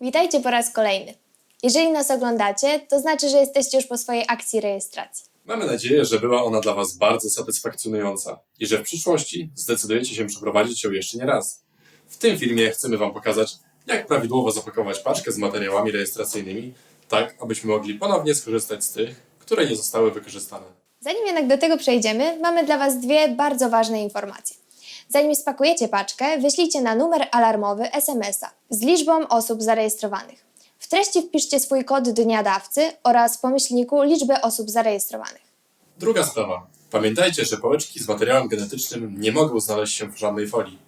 Witajcie po raz kolejny. Jeżeli nas oglądacie, to znaczy, że jesteście już po swojej akcji rejestracji. Mamy nadzieję, że była ona dla Was bardzo satysfakcjonująca i że w przyszłości zdecydujecie się przeprowadzić ją jeszcze nie raz. W tym filmie chcemy Wam pokazać, jak prawidłowo zapakować paczkę z materiałami rejestracyjnymi, tak abyśmy mogli ponownie skorzystać z tych, które nie zostały wykorzystane. Zanim jednak do tego przejdziemy, mamy dla Was dwie bardzo ważne informacje. Zanim spakujecie paczkę, wyślijcie na numer alarmowy SMS-a z liczbą osób zarejestrowanych. W treści wpiszcie swój kod dnia dawcy oraz po myślniku liczbę osób zarejestrowanych. Druga sprawa. Pamiętajcie, że pałeczki z materiałem genetycznym nie mogą znaleźć się w żadnej folii.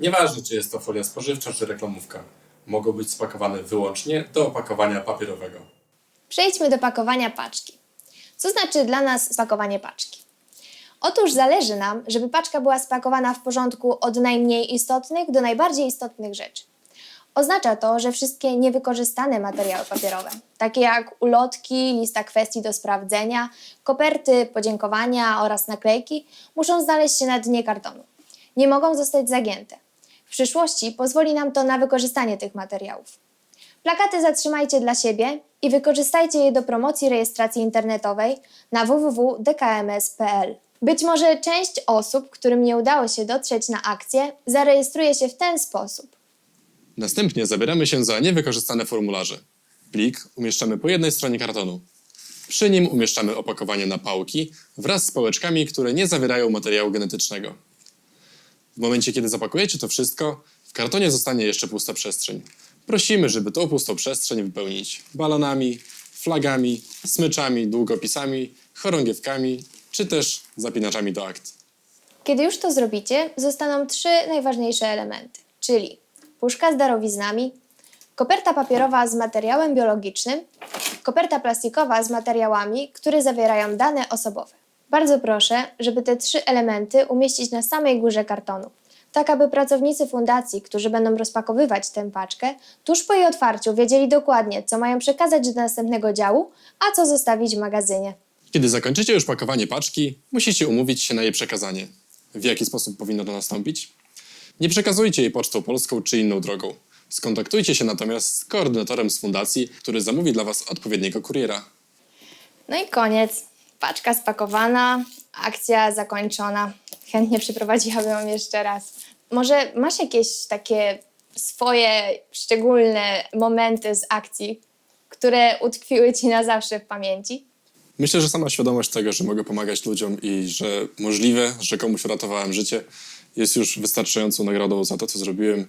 Nieważne, czy jest to folia spożywcza, czy reklamówka. Mogą być spakowane wyłącznie do opakowania papierowego. Przejdźmy do pakowania paczki. Co znaczy dla nas spakowanie paczki? Otóż zależy nam, żeby paczka była spakowana w porządku od najmniej istotnych do najbardziej istotnych rzeczy. Oznacza to, że wszystkie niewykorzystane materiały papierowe, takie jak ulotki, lista kwestii do sprawdzenia, koperty, podziękowania oraz naklejki, muszą znaleźć się na dnie kartonu. Nie mogą zostać zagięte. W przyszłości pozwoli nam to na wykorzystanie tych materiałów. Plakaty zatrzymajcie dla siebie i wykorzystajcie je do promocji rejestracji internetowej na www.dkms.pl. Być może część osób, którym nie udało się dotrzeć na akcję, zarejestruje się w ten sposób. Następnie zabieramy się za niewykorzystane formularze. Plik umieszczamy po jednej stronie kartonu. Przy nim umieszczamy opakowanie na pałki wraz z pałeczkami, które nie zawierają materiału genetycznego. W momencie, kiedy zapakujecie to wszystko, w kartonie zostanie jeszcze pusta przestrzeń. Prosimy, żeby tą pustą przestrzeń wypełnić balonami, flagami, smyczami, długopisami, chorągiewkami czy też zapinaczami do akt. Kiedy już to zrobicie, zostaną trzy najważniejsze elementy, czyli puszka z darowiznami, koperta papierowa z materiałem biologicznym, koperta plastikowa z materiałami, które zawierają dane osobowe. Bardzo proszę, żeby te trzy elementy umieścić na samej górze kartonu, tak aby pracownicy fundacji, którzy będą rozpakowywać tę paczkę, tuż po jej otwarciu wiedzieli dokładnie, co mają przekazać do następnego działu, a co zostawić w magazynie. Kiedy zakończycie już pakowanie paczki, musicie umówić się na jej przekazanie. W jaki sposób powinno to nastąpić? Nie przekazujcie jej pocztą polską czy inną drogą. Skontaktujcie się natomiast z koordynatorem z fundacji, który zamówi dla Was odpowiedniego kuriera. No i koniec. Paczka spakowana, akcja zakończona. Chętnie przeprowadziłabym ją jeszcze raz. Może masz jakieś takie swoje szczególne momenty z akcji, które utkwiły ci na zawsze w pamięci? Myślę, że sama świadomość tego, że mogę pomagać ludziom i że możliwe, że komuś uratowałem życie, jest już wystarczającą nagrodą za to, co zrobiłem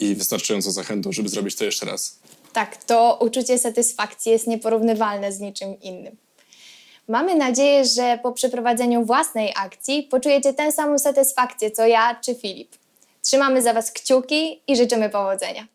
i wystarczającą zachętą, żeby zrobić to jeszcze raz. Tak, to uczucie satysfakcji jest nieporównywalne z niczym innym. Mamy nadzieję, że po przeprowadzeniu własnej akcji poczujecie tę samą satysfakcję co ja czy Filip. Trzymamy za Was kciuki i życzymy powodzenia.